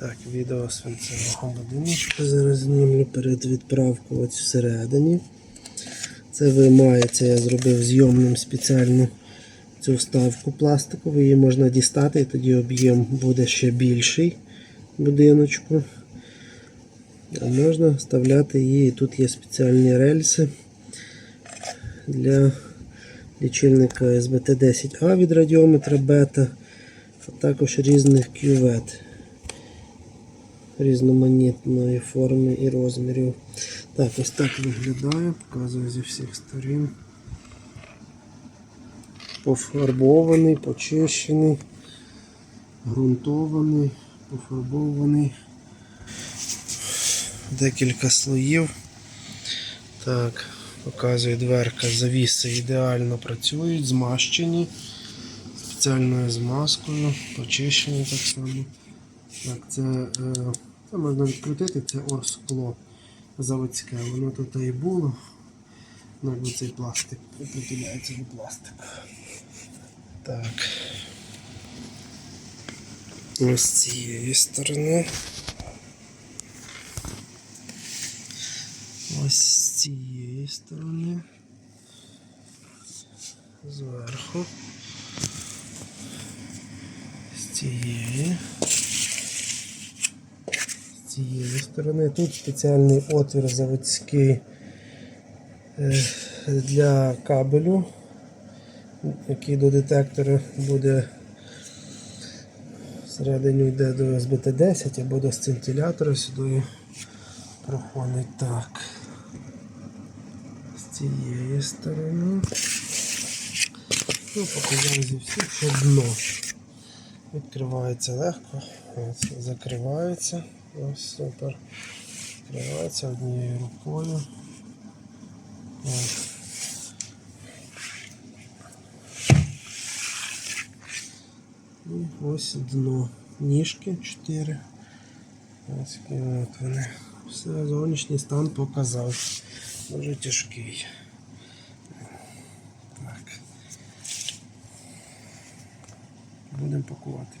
Так, відео свинцевого будиночка. Зараз знімлю перед відправкою ось всередині. Це виймається, я зробив зйомним спеціальну цю вставку пластикову. Її можна дістати, і тоді об'єм буде ще більший будиночку. А можна вставляти її. Тут є спеціальні рельси для лічильника SBT10A від радіометра бета, а також різних кювет різноманітної форми і розмірів. Так, ось так виглядає, показую зі всіх сторін. Пофарбований, почищений, ґрунтований, пофарбований. Декілька слоїв. Так, показує дверка, завіси ідеально працюють, змащені спеціальною змазкою, почищені так само. Так, це, е, це можна відкрутити, це орскло заводське. Воно тут і було. Ну, цей пластик притуляється до пластику. Так. Ось з цієї сторони. Ось з цієї сторони. Зверху. З цієї. Цієї сторони. Тут спеціальний отвір заводський е, для кабелю, який до детектора буде всередині йде до SBT10 або до сцинтилятора сюди проходить так. З цієї сторони. Ну, показав зі всіх, що дно. Відкривається легко, закривається. Ось супер. Відкривається однією рукою. Ось. І ось дно. Ніжки 4. Ось от вони. Все, зовнішній стан показав. Дуже тяжкий. Так. Будемо пакувати.